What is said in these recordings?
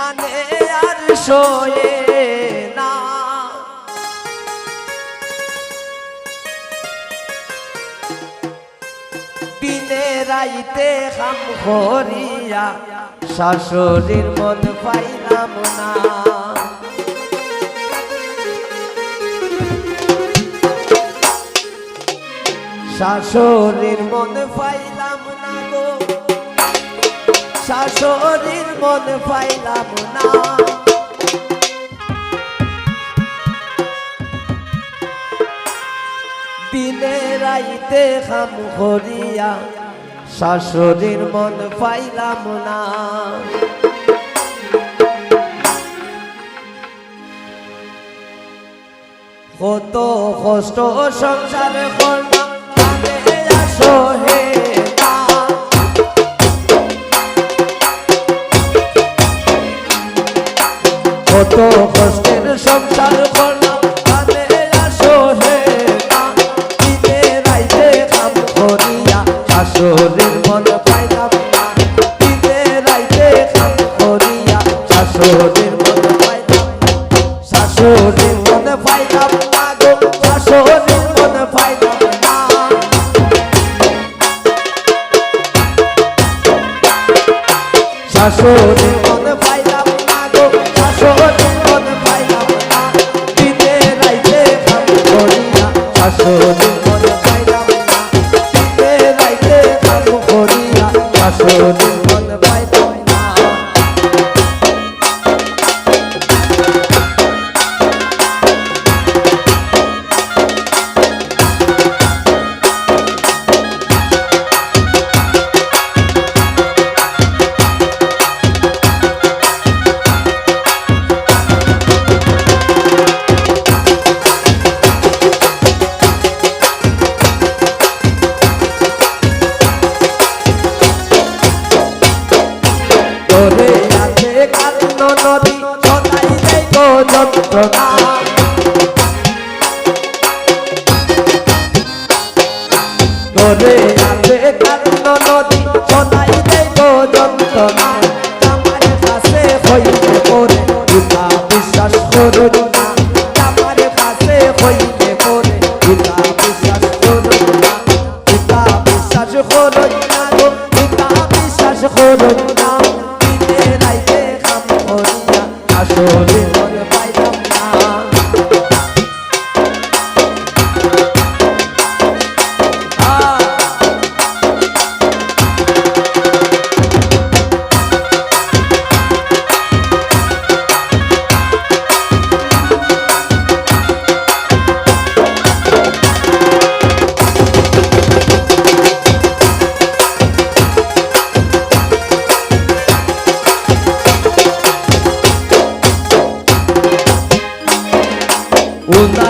টানে আর শোয়ে না। দিনে রাইতে খাম করিয়া শাশুড়ির মন পাইলাম না। শাশুড়ির মন পাইলাম শাশুড়ির মন পাইলাম না। দিনে রাইতে খাম করিয়া শাশুড়ির মন পাইলাম না। কত কষ্ট সংসার কত কষ্টের সংসার করলাম। কানে আসো হে। দিনে রাইতে কাম করিয়া শাশুড়ির মন পাইলাম না। দিনে রাইতে কাম করিয়া শাশুড়ির মন পাইলাম শাশুড়ির মন পাইলাম না গো, শাশুড়ির মন পাইলাম শাশুড়ির ধরে আছে কান্ন নদী সদাই গো যন্ত্রণা আমার কাছে হইতে পড়ে পিতা বিশ্বাস করুন না আমার কাছে হইতে পড়ে পিতা বিশ্বাস করুন না পিতা বিশ্বাস করুন না পিতা বিশ্বাস করুন O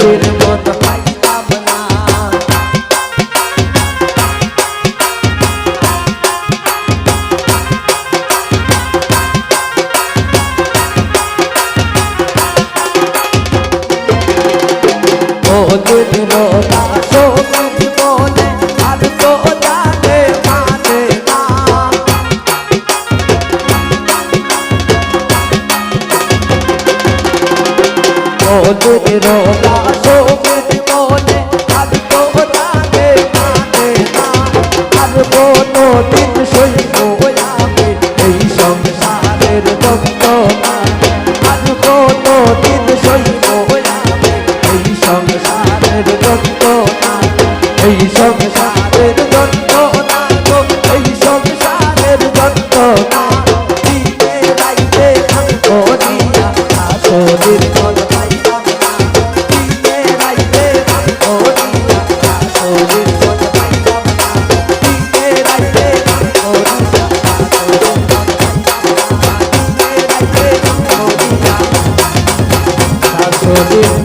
আসলের মত পাইলাম না। রোনা সংগীত মধুর সবুজ মনে আর তো দিন সদে